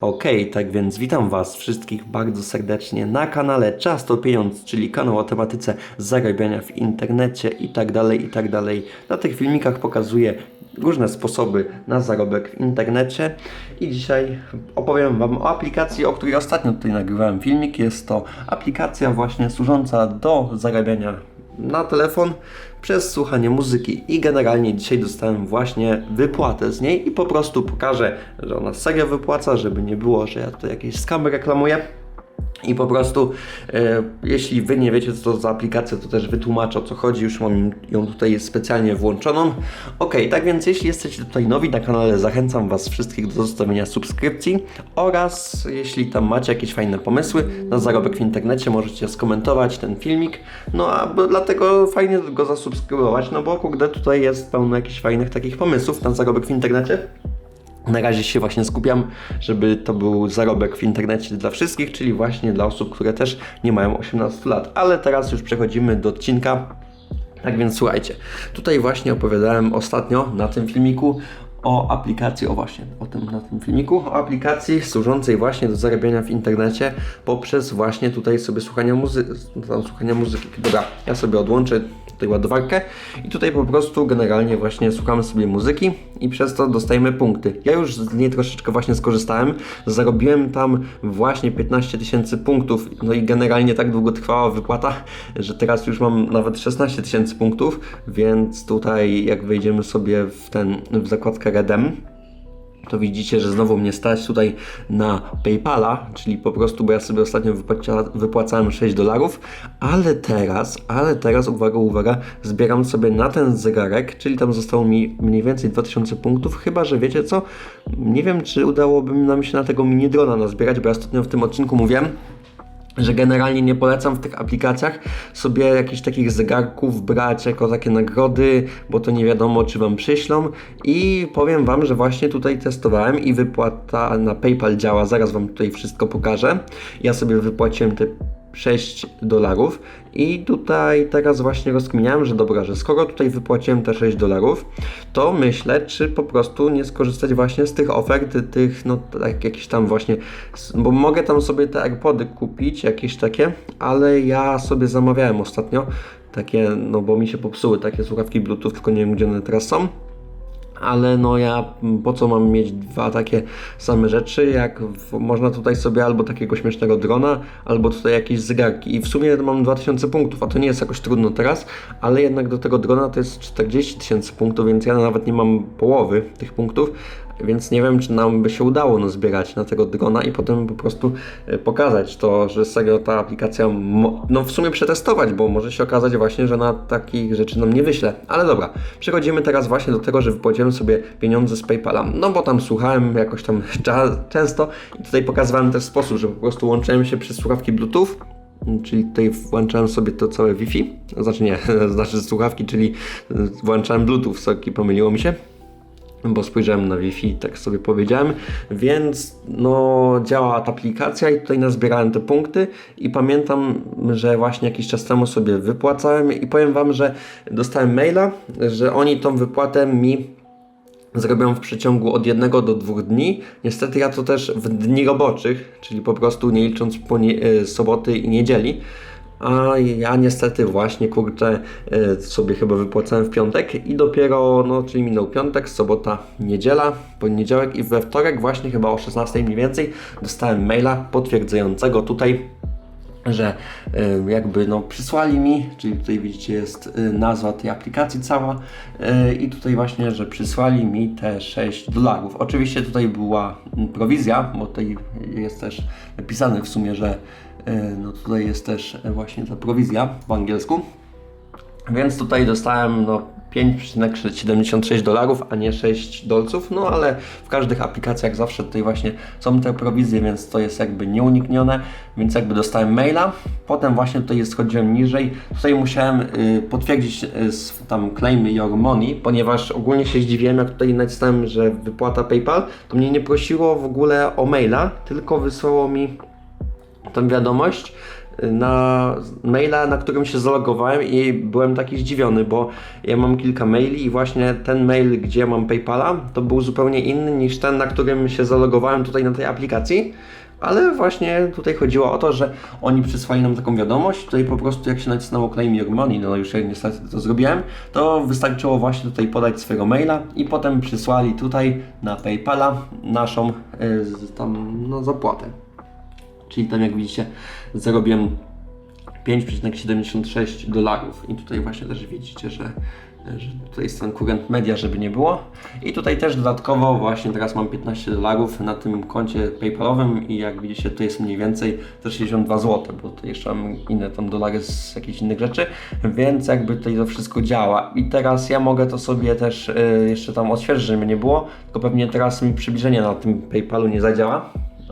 Okej, tak więc witam Was wszystkich bardzo serdecznie na kanale Czas to Pieniądz, czyli kanał o tematyce zarabiania w internecie i tak dalej, i tak. Na tych filmikach pokazuję różne sposoby na zarobek w internecie i dzisiaj opowiem Wam o aplikacji, o której ostatnio tutaj nagrywałem filmik. Jest to aplikacja właśnie służąca do zarabiania na telefon przez słuchanie muzyki i generalnie dzisiaj dostałem właśnie wypłatę z niej i po prostu pokażę, że ona serio wypłaca, żeby nie było, że ja tutaj jakieś skamy reklamuję. I po prostu, e, jeśli Wy nie wiecie, co to za aplikacja, to też wytłumaczę o co chodzi. Już mam ją tutaj specjalnie włączoną. Ok, tak więc jeśli jesteście tutaj nowi na kanale, zachęcam Was wszystkich do zostawienia subskrypcji oraz jeśli tam macie jakieś fajne pomysły na zarobek w internecie, możecie skomentować ten filmik. No a dlatego fajnie go zasubskrybować, no bo kurde, tutaj jest pełno jakichś fajnych takich pomysłów na zarobek w internecie. Na razie się właśnie skupiam, żeby to był zarobek w internecie dla wszystkich, czyli właśnie dla osób, które też nie mają 18 lat. Ale teraz już przechodzimy do odcinka. Tak więc słuchajcie, tutaj właśnie opowiadałem ostatnio na tym filmiku o aplikacji, o właśnie, o tym na tym filmiku, o aplikacji służącej właśnie do zarabiania w internecie poprzez właśnie tutaj sobie słuchania, muzy tam słuchania muzyki. Dobra, ja sobie odłączę tutaj ładowarkę i tutaj po prostu generalnie właśnie słuchamy sobie muzyki i przez to dostajemy punkty. Ja już z niej troszeczkę właśnie skorzystałem, zarobiłem tam właśnie 15 tysięcy punktów, no i generalnie tak długo trwała wypłata, że teraz już mam nawet 16 tysięcy punktów, więc tutaj jak wejdziemy sobie w ten, w zakładkę Redem, to widzicie, że znowu mnie stać tutaj na PayPala, czyli po prostu, bo ja sobie ostatnio wypłaca, wypłacałem 6 dolarów, ale teraz, ale teraz, uwaga, uwaga, zbieram sobie na ten zegarek, czyli tam zostało mi mniej więcej 2000 punktów, chyba, że wiecie co, nie wiem, czy udałoby nam się na tego mini drona nazbierać, bo ja ostatnio w tym odcinku mówiłem, że generalnie nie polecam w tych aplikacjach sobie jakichś takich zegarków brać jako takie nagrody, bo to nie wiadomo, czy wam przyślą. I powiem wam, że właśnie tutaj testowałem i wypłata na PayPal działa. Zaraz wam tutaj wszystko pokażę. Ja sobie wypłaciłem te 6 dolarów. I tutaj teraz właśnie rozkminiałem, że dobra, że skoro tutaj wypłaciłem te 6 dolarów, to myślę, czy po prostu nie skorzystać właśnie z tych ofert, tych no tak jakieś tam właśnie, bo mogę tam sobie te AirPody kupić, jakieś takie, ale ja sobie zamawiałem ostatnio takie, no bo mi się popsuły takie słuchawki Bluetooth, tylko nie wiem gdzie one teraz są ale no ja po co mam mieć dwa takie same rzeczy, jak w, można tutaj sobie albo takiego śmiesznego drona, albo tutaj jakieś zegarki. I w sumie mam 2000 punktów, a to nie jest jakoś trudno teraz, ale jednak do tego drona to jest 40 tysięcy punktów, więc ja nawet nie mam połowy tych punktów, więc nie wiem, czy nam by się udało no, zbierać na tego drona i potem po prostu e, pokazać to, że serio ta aplikacja, no w sumie przetestować, bo może się okazać właśnie, że na takich rzeczy nam nie wyśle. Ale dobra, przechodzimy teraz właśnie do tego, że wypłaciłem sobie pieniądze z PayPala. No bo tam słuchałem jakoś tam często i tutaj pokazywałem też sposób, że po prostu łączyłem się przez słuchawki Bluetooth Czyli tutaj włączałem sobie to całe Wi-Fi, znaczy nie, znaczy słuchawki, czyli włączałem Bluetooth, sorki, pomyliło mi się bo spojrzałem na Wi-Fi, tak sobie powiedziałem, więc no działa ta aplikacja i tutaj nazbierałem te punkty i pamiętam, że właśnie jakiś czas temu sobie wypłacałem i powiem Wam, że dostałem maila, że oni tą wypłatę mi zrobią w przeciągu od jednego do dwóch dni. Niestety ja to też w dni roboczych, czyli po prostu nie licząc e, soboty i niedzieli, a ja niestety właśnie, kurczę, e, sobie chyba wypłacałem w piątek i dopiero, no, czyli minął piątek, sobota, niedziela, poniedziałek i we wtorek właśnie chyba o 16 mniej więcej dostałem maila potwierdzającego tutaj, że e, jakby no przysłali mi, czyli tutaj widzicie jest e, nazwa tej aplikacji cała i tutaj właśnie, że przysłali mi te 6 dolarów. Oczywiście tutaj była prowizja, bo tutaj jest też napisane w sumie, że no tutaj jest też e, właśnie ta prowizja po angielsku. Więc tutaj dostałem no 5,76 dolarów, a nie 6 dolców, no ale w każdych aplikacjach zawsze tutaj właśnie są te prowizje, więc to jest jakby nieuniknione, więc jakby dostałem maila, potem właśnie tutaj schodziłem niżej, tutaj musiałem y, potwierdzić y, tam claim your money, ponieważ ogólnie się zdziwiłem, jak tutaj nacisnąłem, że wypłata PayPal, to mnie nie prosiło w ogóle o maila, tylko wysłało mi tą wiadomość, na maila, na którym się zalogowałem i byłem taki zdziwiony, bo ja mam kilka maili i właśnie ten mail, gdzie mam PayPala, to był zupełnie inny niż ten, na którym się zalogowałem tutaj na tej aplikacji. Ale właśnie tutaj chodziło o to, że oni przysłali nam taką wiadomość, tutaj po prostu jak się nacisnęło claim your money, no już ja niestety to zrobiłem, to wystarczyło właśnie tutaj podać swojego maila i potem przysłali tutaj na PayPala naszą y, z- tam no, zapłatę. Czyli tam jak widzicie zarobiłem 5,76 dolarów i tutaj właśnie też widzicie, że, że tutaj jest ten current media, żeby nie było. I tutaj też dodatkowo właśnie teraz mam 15 dolarów na tym koncie PayPalowym i jak widzicie tutaj jest mniej więcej też 62 zł, bo tutaj jeszcze mam inne tam dolary z jakichś innych rzeczy, więc jakby tutaj to wszystko działa. I teraz ja mogę to sobie też y, jeszcze tam odświeżyć, żeby nie było, tylko pewnie teraz mi przybliżenie na tym PayPalu nie zadziała.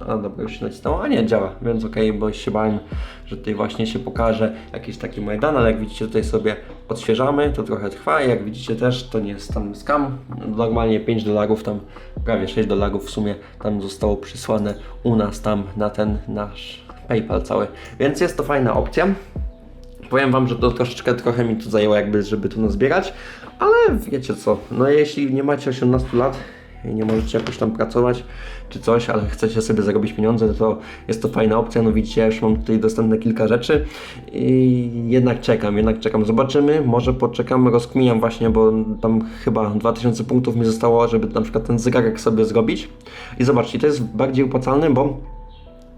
A dobra, już się nacisnęło, a nie, działa, więc okej, bo się bałem, że tutaj właśnie się pokaże jakiś taki Majdan, ale jak widzicie tutaj sobie odświeżamy, to trochę trwa jak widzicie też to nie jest tam scam, normalnie 5 dolarów, tam prawie 6 dolarów w sumie tam zostało przysłane u nas tam na ten nasz PayPal cały, więc jest to fajna opcja. Powiem wam, że to troszeczkę trochę mi to zajęło jakby, żeby to nazbierać, ale wiecie co, no jeśli nie macie 18 lat i nie możecie jakoś tam pracować czy coś, ale chcecie sobie zarobić pieniądze, to jest to fajna opcja, no widzicie, ja już mam tutaj dostępne kilka rzeczy i jednak czekam, jednak czekam, zobaczymy, może poczekam, rozkminiam właśnie, bo tam chyba 2000 punktów mi zostało, żeby na przykład ten zegarek sobie zrobić. I zobaczcie, to jest bardziej opłacalne, bo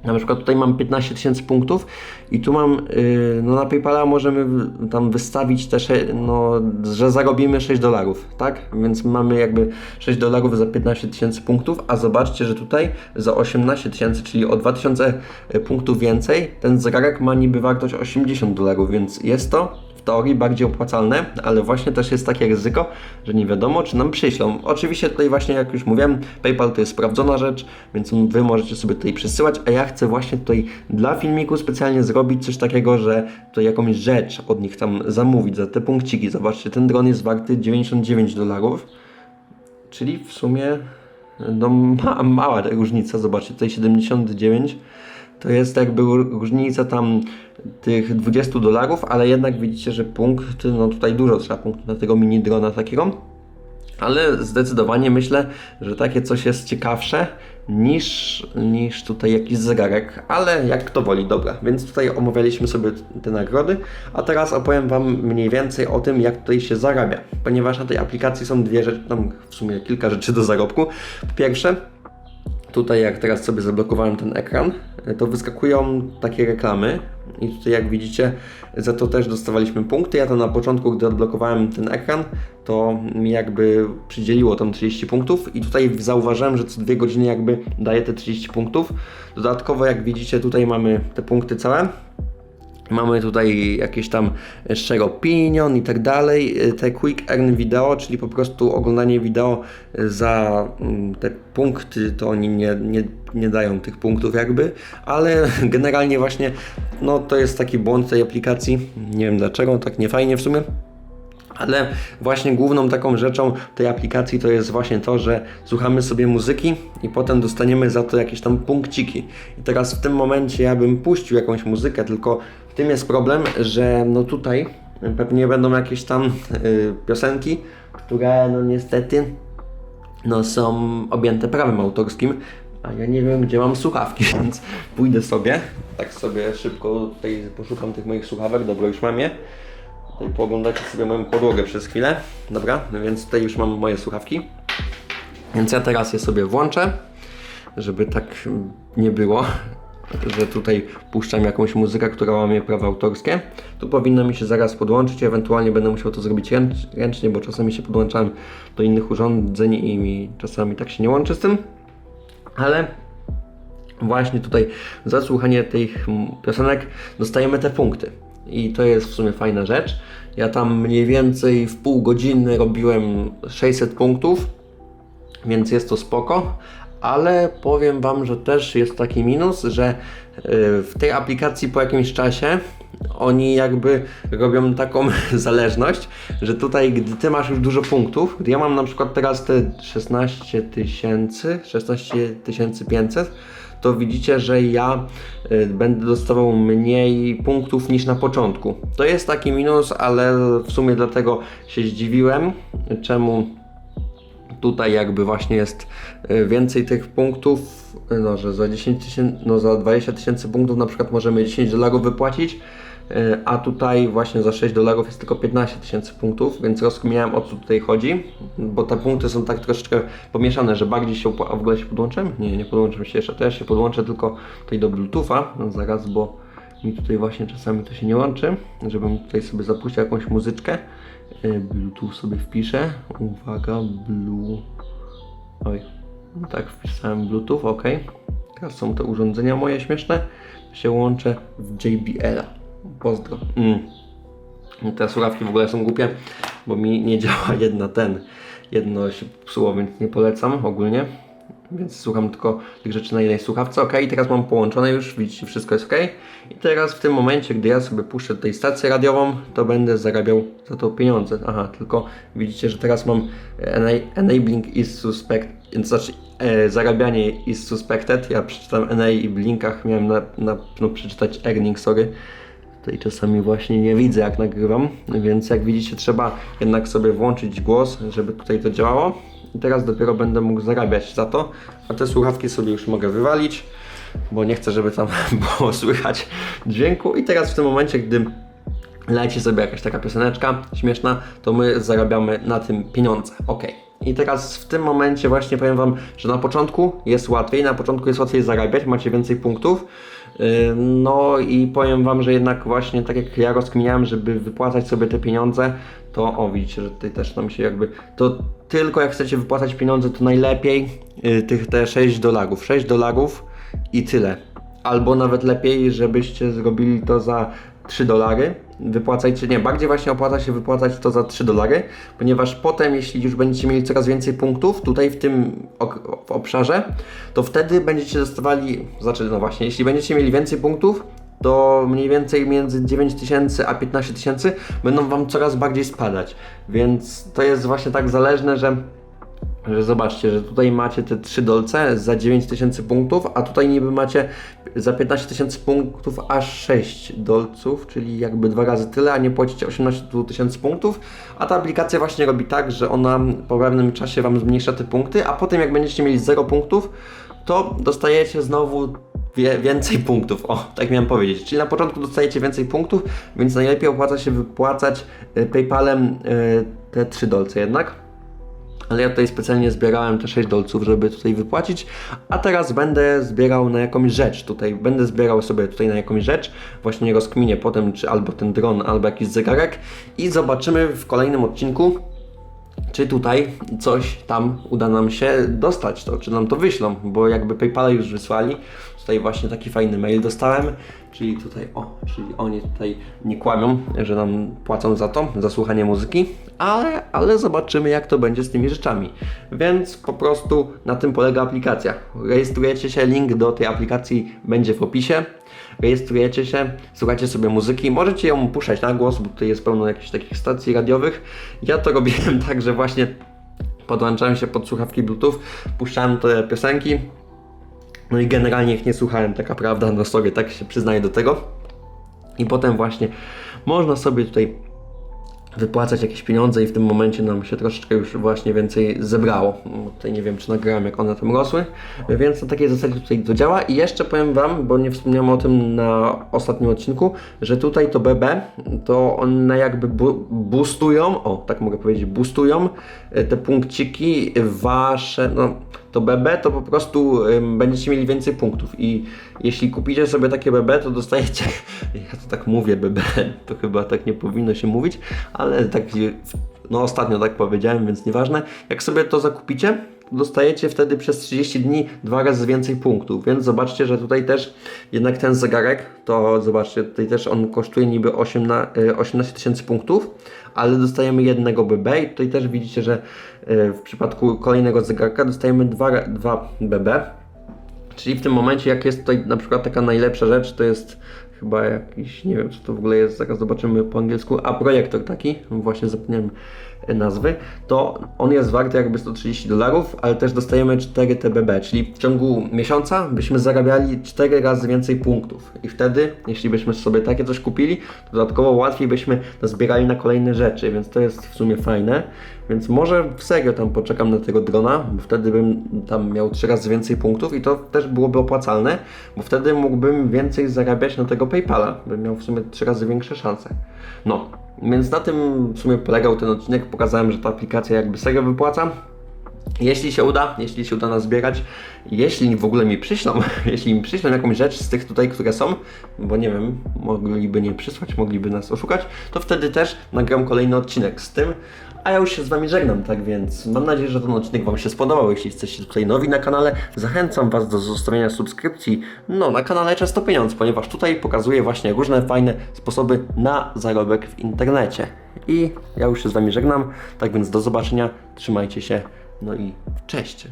na przykład tutaj mam 15 tysięcy punktów i tu mam, yy, no na PayPala możemy tam wystawić też, no, że zarobimy 6 dolarów, tak? Więc mamy jakby 6 dolarów za 15 tysięcy punktów, a zobaczcie, że tutaj za 18 tysięcy, czyli o 2000 punktów więcej, ten zegarek ma niby wartość 80 dolarów, więc jest to teorii bardziej opłacalne, ale właśnie też jest takie ryzyko, że nie wiadomo, czy nam przyślą. Oczywiście tutaj właśnie, jak już mówiłem, PayPal to jest sprawdzona rzecz, więc Wy możecie sobie tutaj przesyłać, a ja chcę właśnie tutaj dla filmiku specjalnie zrobić coś takiego, że tutaj jakąś rzecz od nich tam zamówić za te punkciki. Zobaczcie, ten dron jest warty 99 dolarów, czyli w sumie no ma, mała różnica, zobaczcie, tutaj 79 to jest jakby różnica tam tych 20 dolarów, ale jednak widzicie, że punkt, no tutaj dużo trzeba punktów na tego mini drona takiego. Ale zdecydowanie myślę, że takie coś jest ciekawsze niż, niż tutaj jakiś zegarek, ale jak kto woli, dobra. Więc tutaj omawialiśmy sobie te nagrody, a teraz opowiem Wam mniej więcej o tym, jak tutaj się zarabia. Ponieważ na tej aplikacji są dwie rzeczy, tam w sumie kilka rzeczy do zarobku. Po pierwsze, Tutaj jak teraz sobie zablokowałem ten ekran, to wyskakują takie reklamy i tutaj jak widzicie za to też dostawaliśmy punkty. Ja to na początku, gdy odblokowałem ten ekran, to mi jakby przydzieliło tam 30 punktów i tutaj zauważyłem, że co dwie godziny jakby daje te 30 punktów. Dodatkowo jak widzicie tutaj mamy te punkty całe. Mamy tutaj jakieś tam share opinion i tak dalej. Te quick earn video, czyli po prostu oglądanie wideo za mm, te punkty, to oni nie, nie, nie dają tych punktów jakby, ale generalnie właśnie no to jest taki błąd tej aplikacji. Nie wiem dlaczego, tak nie fajnie w sumie. Ale właśnie główną taką rzeczą tej aplikacji to jest właśnie to, że słuchamy sobie muzyki i potem dostaniemy za to jakieś tam punkciki. I teraz w tym momencie ja bym puścił jakąś muzykę, tylko w tym jest problem, że no tutaj pewnie będą jakieś tam y, piosenki, które no niestety no są objęte prawem autorskim, a ja nie wiem gdzie mam słuchawki, więc pójdę sobie, tak sobie szybko tutaj poszukam tych moich słuchawek, dobra już mam je. Tutaj pooglądacie sobie moją podłogę przez chwilę. Dobra, no więc tutaj już mam moje słuchawki. Więc ja teraz je sobie włączę, żeby tak nie było, że tutaj puszczam jakąś muzykę, która łamie prawa autorskie. Tu powinno mi się zaraz podłączyć, ewentualnie będę musiał to zrobić ręcz- ręcznie, bo czasami się podłączałem do innych urządzeń i mi czasami tak się nie łączy z tym. Ale właśnie tutaj za słuchanie tych piosenek dostajemy te punkty. I to jest w sumie fajna rzecz. Ja tam mniej więcej w pół godziny robiłem 600 punktów, więc jest to spoko. Ale powiem Wam, że też jest taki minus, że y, w tej aplikacji po jakimś czasie oni jakby robią taką zależność, że tutaj, gdy Ty masz już dużo punktów, gdy ja mam na przykład teraz te 16 tysięcy, 16 500, to widzicie, że ja y, będę dostawał mniej punktów niż na początku. To jest taki minus, ale w sumie dlatego się zdziwiłem, czemu tutaj jakby właśnie jest y, więcej tych punktów, y, no, że za 10 tysięcy, no za 20 tysięcy punktów na przykład możemy 10 dolarów wypłacić, a tutaj właśnie za 6 dolarów jest tylko 15 tysięcy punktów, więc rozkminiałem o co tutaj chodzi, bo te punkty są tak troszeczkę pomieszane, że bardziej się opłaca, w ogóle się podłączę? Nie, nie podłączę się jeszcze, to ja się podłączę tylko tutaj do Bluetootha, no zaraz, bo mi tutaj właśnie czasami to się nie łączy, żebym tutaj sobie zapuścił jakąś muzyczkę. Y, Bluetooth sobie wpiszę. Uwaga, Blue. Oj, no tak, wpisałem Bluetooth, ok. Teraz są te urządzenia moje śmieszne. Się łączę w JBL. Pozdro. Mm. Te słuchawki w ogóle są głupie, bo mi nie działa jedna ten. Jedno się psuło, więc nie polecam ogólnie. Więc słucham tylko tych rzeczy na jednej słuchawce. Ok, teraz mam połączone już, widzicie, wszystko jest ok. I teraz w tym momencie, gdy ja sobie puszczę tutaj stację radiową, to będę zarabiał za to pieniądze. Aha, tylko widzicie, że teraz mam ena- enabling is suspect, to znaczy e, zarabianie is suspected. Ja przeczytam enablingach, miałem na, na no, przeczytać earning, sorry. Tutaj czasami właśnie nie widzę jak nagrywam, więc jak widzicie trzeba jednak sobie włączyć głos, żeby tutaj to działało. I teraz dopiero będę mógł zarabiać za to, a te słuchawki sobie już mogę wywalić, bo nie chcę, żeby tam było słychać dźwięku. I teraz w tym momencie, gdy leci sobie jakaś taka pioseneczka śmieszna, to my zarabiamy na tym pieniądze. Ok. I teraz w tym momencie właśnie powiem Wam, że na początku jest łatwiej, na początku jest łatwiej zarabiać, macie więcej punktów. No i powiem Wam, że jednak właśnie tak jak ja rozkminiałem, żeby wypłacać sobie te pieniądze, to o widzicie, że tutaj też nam się jakby, to tylko jak chcecie wypłacać pieniądze, to najlepiej yy, tych te 6 dolarów, 6 dolarów i tyle. Albo nawet lepiej, żebyście zrobili to za 3 dolary. Wypłacajcie, nie, bardziej właśnie opłaca się wypłacać to za 3 dolary, ponieważ potem, jeśli już będziecie mieli coraz więcej punktów tutaj w tym w obszarze, to wtedy będziecie dostawali, znaczy, no właśnie, jeśli będziecie mieli więcej punktów, to mniej więcej między 9 tysięcy a 15 tysięcy będą Wam coraz bardziej spadać. Więc to jest właśnie tak zależne, że że zobaczcie, że tutaj macie te 3 dolce za 9000 punktów, a tutaj niby macie za 15 tysięcy punktów aż 6 dolców, czyli jakby dwa razy tyle, a nie płacicie 18 tysięcy punktów, a ta aplikacja właśnie robi tak, że ona po pewnym czasie Wam zmniejsza te punkty, a potem jak będziecie mieli 0 punktów, to dostajecie znowu więcej punktów. O, tak miałem powiedzieć. Czyli na początku dostajecie więcej punktów, więc najlepiej opłaca się wypłacać y, PayPalem y, te 3 dolce jednak. Ale ja tutaj specjalnie zbierałem te 6 dolców, żeby tutaj wypłacić, a teraz będę zbierał na jakąś rzecz. Tutaj będę zbierał sobie tutaj na jakąś rzecz, właśnie rozkminię potem, czy albo ten dron, albo jakiś zegarek i zobaczymy w kolejnym odcinku, czy tutaj coś tam uda nam się dostać, to czy nam to wyślą, bo jakby PayPal już wysłali, tutaj właśnie taki fajny mail dostałem, czyli tutaj, o, czyli oni tutaj nie kłamią, że nam płacą za to, za słuchanie muzyki, ale, ale zobaczymy jak to będzie z tymi rzeczami, więc po prostu na tym polega aplikacja. Rejestrujecie się, link do tej aplikacji będzie w opisie, rejestrujecie się, słuchacie sobie muzyki, możecie ją puszczać na głos, bo tutaj jest pełno jakichś takich stacji radiowych. Ja to robiłem tak, że właśnie podłączałem się pod słuchawki Bluetooth, puszczałem te piosenki, no i generalnie ich nie słuchałem, taka prawda, no sobie tak się przyznaję do tego. I potem właśnie można sobie tutaj wypłacać jakieś pieniądze i w tym momencie nam się troszeczkę już właśnie więcej zebrało. No, Tutaj nie wiem, czy nagrałem, jak one tam rosły, więc na takiej zasadzie tutaj to działa. I jeszcze powiem Wam, bo nie wspomniałem o tym na ostatnim odcinku, że tutaj to BB, to one jakby bu boostują, o tak mogę powiedzieć, boostują e, te punkciki wasze, no to BB to po prostu będziecie mieli więcej punktów i jeśli kupicie sobie takie BB, to dostajecie, ja to tak mówię BB, to chyba tak nie powinno się mówić, ale tak, no ostatnio tak powiedziałem, więc nieważne. Jak sobie to zakupicie, dostajecie wtedy przez 30 dni dwa razy więcej punktów, więc zobaczcie, że tutaj też jednak ten zegarek, to zobaczcie, tutaj też on kosztuje niby 18 18 tysięcy punktów, ale dostajemy jednego BB i tutaj też widzicie, że e, w przypadku kolejnego zegarka dostajemy dwa, dwa BB, Czyli w tym momencie, jak jest tutaj na przykład taka najlepsza rzecz, to jest chyba jakiś, nie wiem co to w ogóle jest, zaraz zobaczymy po angielsku, a projektor taki, właśnie zapomniałem e, nazwy, to on jest wart jakby 130 dolarów, ale też dostajemy 4 TBB, czyli w ciągu miesiąca byśmy zarabiali 4 razy więcej punktów. I wtedy, jeśli byśmy sobie takie coś kupili, to dodatkowo łatwiej byśmy zbierali na kolejne rzeczy, więc to jest w sumie fajne. Więc może w serio tam poczekam na tego drona, bo wtedy bym tam miał 3 razy więcej punktów i to też byłoby opłacalne, bo wtedy mógłbym więcej zarabiać na tego PayPala, bym miał w sumie 3 razy większe szanse. No, więc na tym w sumie polegał ten odcinek. Pokazałem, że ta aplikacja jakby serio wypłaca. Jeśli się uda, jeśli się uda nazbierać, jeśli w ogóle mi przyślą, jeśli mi przyślą jakąś rzecz z tych tutaj, które są, bo nie wiem, mogliby nie przysłać, mogliby nas oszukać, to wtedy też nagram kolejny odcinek z tym, a ja już się z Wami żegnam, tak więc mam nadzieję, że ten odcinek Wam się spodobał. Jeśli jesteście tutaj nowi na kanale, zachęcam Was do zostawienia subskrypcji no, na kanale Często Pieniądz, ponieważ tutaj pokazuję właśnie różne fajne sposoby na zarobek w internecie. I ja już się z Wami żegnam, tak więc do zobaczenia, trzymajcie się, no i cześć!